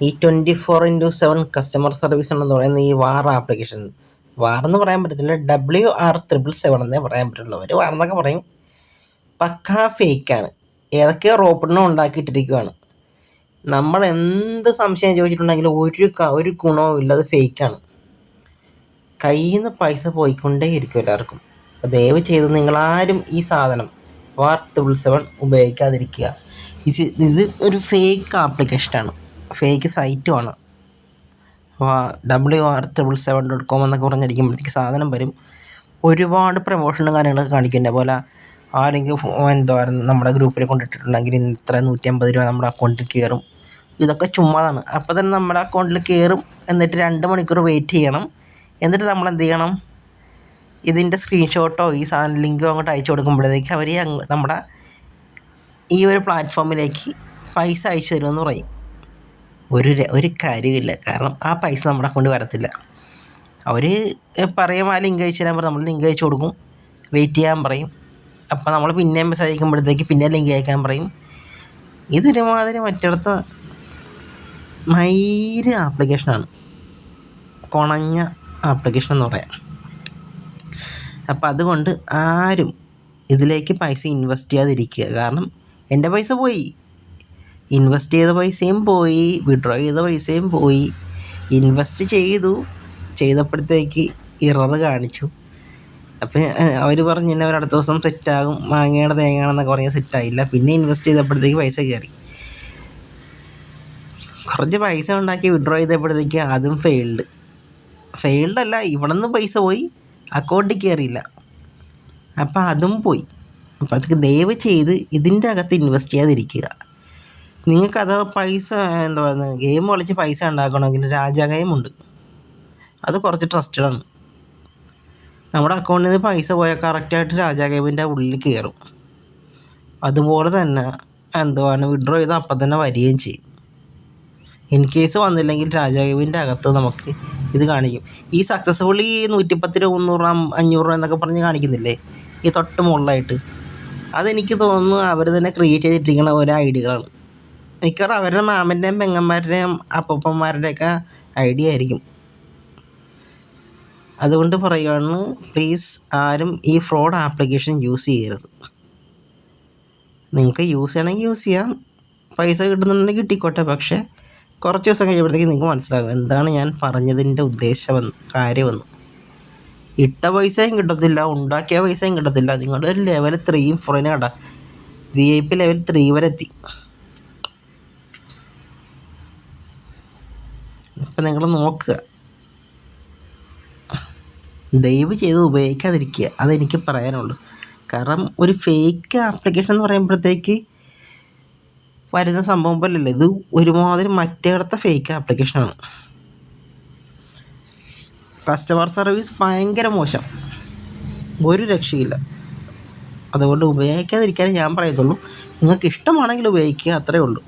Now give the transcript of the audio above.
ഈ twenty four into seven customer service ഉണ്ടെന്ന് പറയുന്ന ഈ വാർ ആപ്ലിക്കേഷൻ വാർ എന്ന് പറയാൻ പറ്റത്തില്ല. ഡബ്ല്യു ആർ ത്രിബിൾ സെവൻ എന്നേ പറയാൻ പറ്റുള്ളൂ. അവർ വാർ എന്നൊക്കെ പറയും. പക്കാ ഫേക്കാണ് ഏതൊക്കെയോ റോബോട്ടിനും ഉണ്ടാക്കിയിട്ടിരിക്കുകയാണ് നമ്മൾ എന്ത് സംശയം ചോദിച്ചിട്ടുണ്ടെങ്കിലും ഒരു ഒരു ഗുണവും ഇല്ല. അത് ഫേക്കാണ് കയ്യിൽ നിന്ന് പൈസ പോയിക്കൊണ്ടേ ഇരിക്കും എല്ലാവർക്കും. അപ്പോൾ ദയവ് ചെയ്ത് നിങ്ങളാരും ഈ സാധനം വാർ ത്രിബിൾ സെവൻ ഉപയോഗിക്കാതിരിക്കുക. ഇത് ഇത് ഒരു ഫേക്ക് ആപ്ലിക്കേഷനാണ് fake സൈറ്റുമാണ് W R triple seven dot com എന്നൊക്കെ പറഞ്ഞിരിക്കുമ്പോഴത്തേക്ക് സാധനം വരും. ഒരുപാട് പ്രമോഷനും കാര്യങ്ങളൊക്കെ കാണിക്കുന്ന പോലെ ആരെങ്കിലും എന്തോ എന്താ നമ്മുടെ ഗ്രൂപ്പിൽ കൊണ്ടിട്ടിട്ടുണ്ടെങ്കിൽ ഇത്ര നൂറ്റി അമ്പത് രൂപ നമ്മുടെ അക്കൗണ്ടിൽ കയറും. ഇതൊക്കെ ചുമ്മാതാണ്. അപ്പോൾ തന്നെ നമ്മുടെ അക്കൗണ്ടിൽ കയറും. എന്നിട്ട് രണ്ട് മണിക്കൂർ വെയിറ്റ് ചെയ്യണം. എന്നിട്ട് നമ്മൾ എന്ത് ചെയ്യണം? ഇതിന്റെ സ്ക്രീൻഷോട്ടോ ഈ സാധനം ലിങ്കോ അങ്ങോട്ട് അയച്ചു കൊടുക്കുമ്പോഴത്തേക്ക് അവർ നമ്മുടെ ഈ ഒരു പ്ലാറ്റ്ഫോമിലേക്ക് പൈസ അയച്ചു തരുമെന്ന് പറയും. ഒരു ഒരു കാര്യമില്ല കാരണം ആ പൈസ നമ്മുടെ അക്കൗണ്ടിൽ വരത്തില്ല. അവർ പറയും ആ ലിങ്ക് അയച്ചു തരാൻ പറയും. നമ്മൾ ലിങ്ക് അയച്ചു കൊടുക്കും. വെയിറ്റ് ചെയ്യാൻ പറയും. അപ്പോൾ നമ്മൾ പിന്നെ മെസ്സേജ് അയക്കുമ്പോഴത്തേക്ക് പിന്നെ ലിങ്ക് അയക്കാൻ പറയും. ഇതൊരുമാതിരി മറ്റിടത്ത് മൈര് ആപ്ലിക്കേഷനാണ്. കൊണഞ്ഞ ആപ്ലിക്കേഷൻ എന്ന് പറയാം. അപ്പോൾ അതുകൊണ്ട് ആരും ഇതിലേക്ക് പൈസ ഇൻവെസ്റ്റ് ചെയ്യാതിരിക്കുക. കാരണം എന്റെ പൈസ പോയി. ഇൻവെസ്റ്റ് ചെയ്ത പൈസയും പോയി വിഡ്രോ ചെയ്ത പൈസയും പോയി. ഇൻവെസ്റ്റ് ചെയ്തു. ചെയ്തപ്പോഴത്തേക്ക് ഇറർ കാണിച്ചു. അപ്പം അവർ പറഞ്ഞു തന്നെ അവർ അടുത്ത ദിവസം സെറ്റാകും മാങ്ങയുടെ തേങ്ങയാണെന്നൊക്കെ പറഞ്ഞ് സെറ്റായില്ല പിന്നെ ഇൻവെസ്റ്റ് ചെയ്തപ്പോഴത്തേക്ക് പൈസ കയറി. കുറച്ച് പൈസ ഉണ്ടാക്കി വിഡ്രോ ചെയ്തപ്പോഴത്തേക്ക് അതും ഫെയിൽഡ് ഫെയിൽഡ് അല്ല ഇവിടെ നിന്ന് പൈസ പോയി. അക്കൗണ്ടിൽ കയറിയില്ല. അപ്പം അതും പോയി. അപ്പോഴത്തേക്ക് ദയവ് ചെയ്ത് ഇതിന്റെ അകത്ത് ഇൻവെസ്റ്റ് ചെയ്യാതിരിക്കുക. നിങ്ങൾക്കത് പൈസ എന്താ പറയുന്നത് ഗെയിം കളിച്ച് പൈസ ഉണ്ടാക്കണമെങ്കിൽ രാജാ അത് കുറച്ച് ട്രസ്റ്റഡ് ആണ്. നമ്മുടെ അക്കൗണ്ടിൽ നിന്ന് പൈസ പോയാൽ കറക്റ്റായിട്ട് രാജാ ഗെയിമിന്റെ ഉള്ളിൽ കയറും. അതുപോലെ തന്നെ എന്തുവാണ് വിഡ്രോ ചെയ്ത് അപ്പം തന്നെ വരികയും ചെയ്യും. ഇൻ കേസ് വന്നില്ലെങ്കിൽ രാജാവിന്റെ അകത്ത് നമുക്ക് ഇത് കാണിക്കും. ഈ സക്സസ്ഫുള്ളി നൂറ്റിപ്പത്തി രൂപ മുന്നൂറ് രൂപ അഞ്ഞൂറ് രൂപ എന്നൊക്കെ പറഞ്ഞ് കാണിക്കുന്നില്ലേ? ഈ തൊട്ട് മുകളിലായിട്ട്. അതെനിക്ക് തോന്നുന്നു അവർ തന്നെ ക്രിയേറ്റ് ചെയ്തിട്ടിരിക്കുന്ന ഓരോ ഐഡിയകളാണ്. മിക്കവാറും അവരുടെ മാമന്റെയും പെങ്ങന്മാരുടെയും അപ്പൂപ്പന്മാരുടെയൊക്കെ ഐഡിയ ആയിരിക്കും. അതുകൊണ്ട് പറയുകയാണ് പ്ലീസ് ആരും ഈ ഫ്രോഡ് ആപ്ലിക്കേഷൻ യൂസ് ചെയ്യരുത്. നിങ്ങൾക്ക് യൂസ് ചെയ്യണമെങ്കിൽ യൂസ് ചെയ്യാം. പൈസ കിട്ടുന്നുണ്ടെങ്കിൽ കിട്ടിക്കോട്ടെ പക്ഷേ കുറച്ച് ദിവസം കഴിയുമ്പോഴത്തേക്ക് നിങ്ങൾക്ക് മനസ്സിലാകും എന്താണ് ഞാൻ പറഞ്ഞതിന്റെ ഉദ്ദേശമെന്ന് കാര്യമെന്ന്. ഇട്ട പൈസയും കിട്ടത്തില്ല ഉണ്ടാക്കിയ പൈസയും കിട്ടത്തില്ല. നിങ്ങളുടെ ഒരു ലെവൽ ത്രീയും ഫോറിന് കണ്ട V I P level three വരെ എത്തി. അപ്പം നിങ്ങൾ നോക്കുക. ദയവ് ചെയ്ത് ഉപയോഗിക്കാതിരിക്കുക. അതെനിക്ക് പറയാനുള്ളൂ. കാരണം ഒരു ഫേക്ക് ആപ്ലിക്കേഷൻ എന്ന് പറയുമ്പോഴത്തേക്ക് വരുന്ന സംഭവം പോലല്ല ഇത് ഒരുമാതിരി മറ്റേടത്തെ ഫേക്ക് ആപ്ലിക്കേഷനാണ് കസ്റ്റമർ സർവീസ് ഭയങ്കര മോശം. ഒരു രക്ഷയില്ല. അതുകൊണ്ട് ഉപയോഗിക്കാതിരിക്കാൻ ഞാൻ പറയത്തുള്ളൂ. നിങ്ങൾക്ക് ഇഷ്ടമാണെങ്കിൽ ഉപയോഗിക്കുക അത്രേ ഉള്ളൂ.